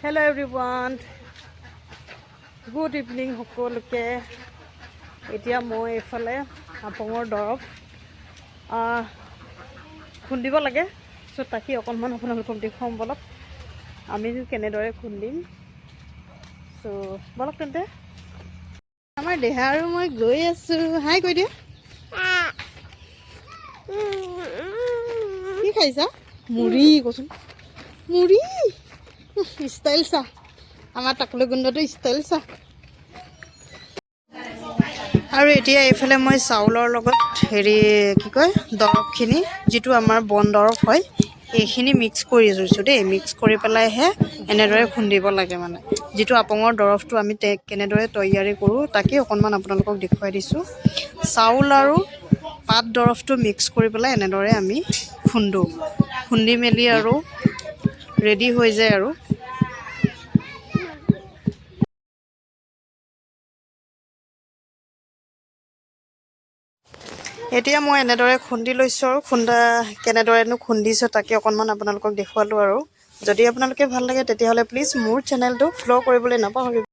Hello everyone good evening সকলোকে। এতিয়া মই এইফালে আপঙৰ দৰৱ খুন্দিব লাগে। চ' তাকে অকণমান আপোনালোকক দেখুৱাম বলক। আমি কেনেদৰে খুন্দিম। চ' বলক তেন্তে। আমাৰ দেহা আৰু মই গৈ আছোঁ। হাই কৈ দিয়া। কি খাইছা? মুড়ি কচোন। মুড়ি? ষ্টাইল চা আমাৰ টাকলু গুণ্ডটো ষ্টাইল চা আৰু এতিয়া এইফালে মই চাউলৰ লগত হেৰি কি কয় দৰৱখিনি যিটো আমাৰ বন দৰৱ হয় এইখিনি মিক্স কৰি লৈছোঁ দেই মিক্স কৰি পেলাইহে এনেদৰে খুন্দিব লাগে মানে যিটো আপঙৰ দৰৱটো আমি কেনেদৰে তৈয়াৰী কৰোঁ তাকেই অকণমান আপোনালোকক দেখুৱাই দিছোঁ চাউল আৰু পাত দৰৱটো মিক্স কৰি পেলাই এনেদৰে আমি খুন্দোঁ খুন্দি মেলি আৰু ৰেডি হৈ যায় আৰু এতিয়া মই এনেদৰে খুন্দি লৈছোঁ আৰু। খুন্দা কেনেদৰেনো খুন্দিছোঁ তাকে অকণমান আপোনালোকক দেখুৱালোঁ আৰু। যদি আপোনালোকে ভাল লাগে তেতিয়াহ'লে প্লিজ মোৰ চেনেলটো ফ'ল' কৰিবলৈ নাপাহৰিব।